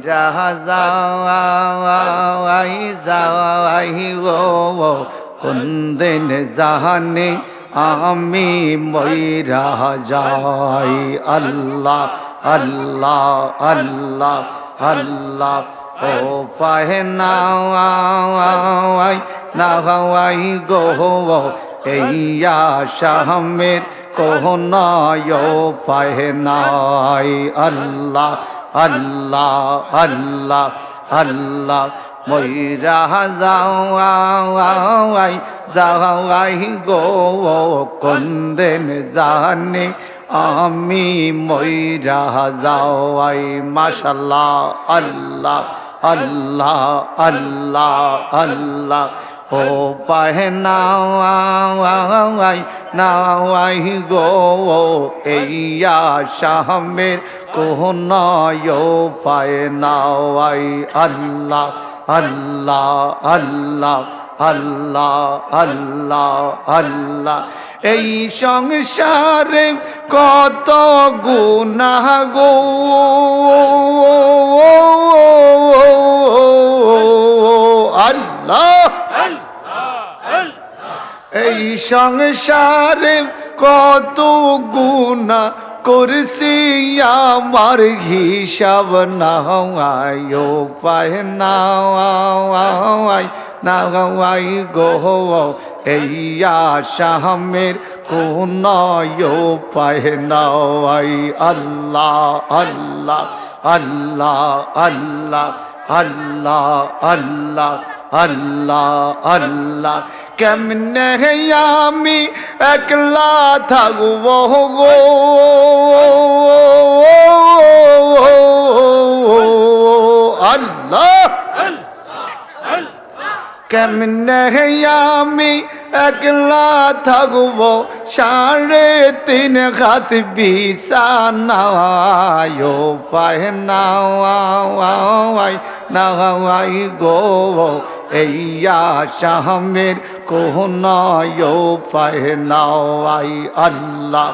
ময়রা যাওয়াই জাহানে আমি ময়রা যাই। আল্লাহ আল্লাহ আল্লাহ আল্লাহ। ও পাহে নাওয়াই নাওয়াই গো এইয়া শাহমের কোহনায় পাহে নাই। আল্লাহ আল্লাহ আল্লাহ আল্লাহ ময়রা যাওয়াই যাওয়াই গো কন্দেন জানে আমি ময়রা যাওয়াই, মাশাল্লাহ, আল্লাহ আল্লাহ আল্লাহ আল্লাহ। ও পাহে নাওয়াই নাওয়াই গো এইয়া শাহমের কোহনায় পায়ে নাওয়াই আল্লাহ আল্লাহ আল্লাহ আল্লাহ আল্লাহ আল্লাহ। এই সংসারে কত গুনা গো। এই সংসারে কত গুণা করছি আমার হিসাব নাওয়াই পায় নাওয়াই নাওয়াই গো এইয়া শাহমের কোন পায় নাওয়াই আল্লাহ আল্লাহ আল্লাহ আল্লাহ আল্লাহ আল্লাহ আল্লাহ আল্লাহ। কেমনে আমি একলা থাকব গো আল্লাহ কেমনে আমি একলা থাকব সাড়ে তিন হাত বিছানায় পায় নাওয়াই গো এইয়া শাহমের কোহনায় পায় নাওয়াই আল্লাহ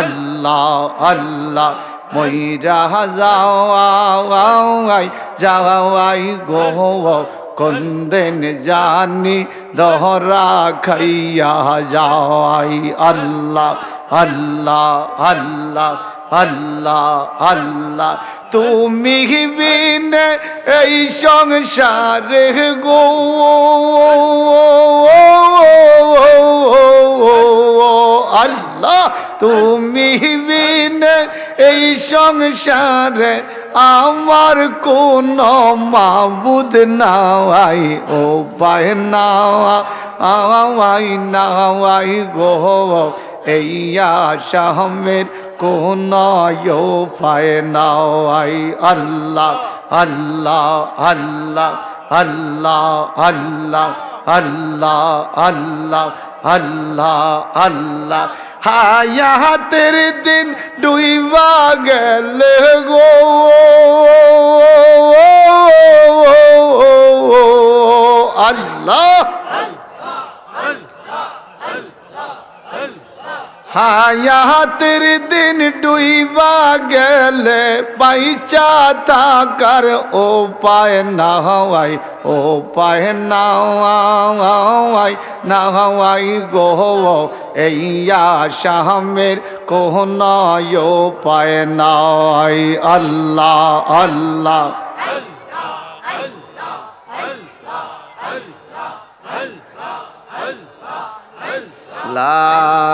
আল্লাহ আল্লাহ। ময়রা যাওয়াই যাওয়াই গো কন্দেন জানি দহরা খাইয়া যাই আল্লাহ আল্লাহ আল্লাহ আল্লাহ আল্লাহ। তুমি বিন এই সংসারে গো। আল্লাহ, তুমি বিন এই সংসারে আমার কোন মাবুদ নাওয়াই ও পায় নাওয়া আওয়াই নাওয়াই গো। এইয়া শাহমের কোন পায় নাওয়াই আল্লাহ আল্লাহ আল্লাহ আল্লাহ আল্লাহ আল্লাহ আল্লাহ আল্লাহ আল্লাহ। হায়াতের দিন ডুইবা গেলে গো। আল্লাহ হায়াতের দিন ডুইবা গেলে বাইচা থাকার ও পায় না হওয়াই, ও পায় না হওয়াই না হওয়াই গো এইয়া শাহমের কোহনায় পায় নাই আল্লাহ আল্লাহ। লা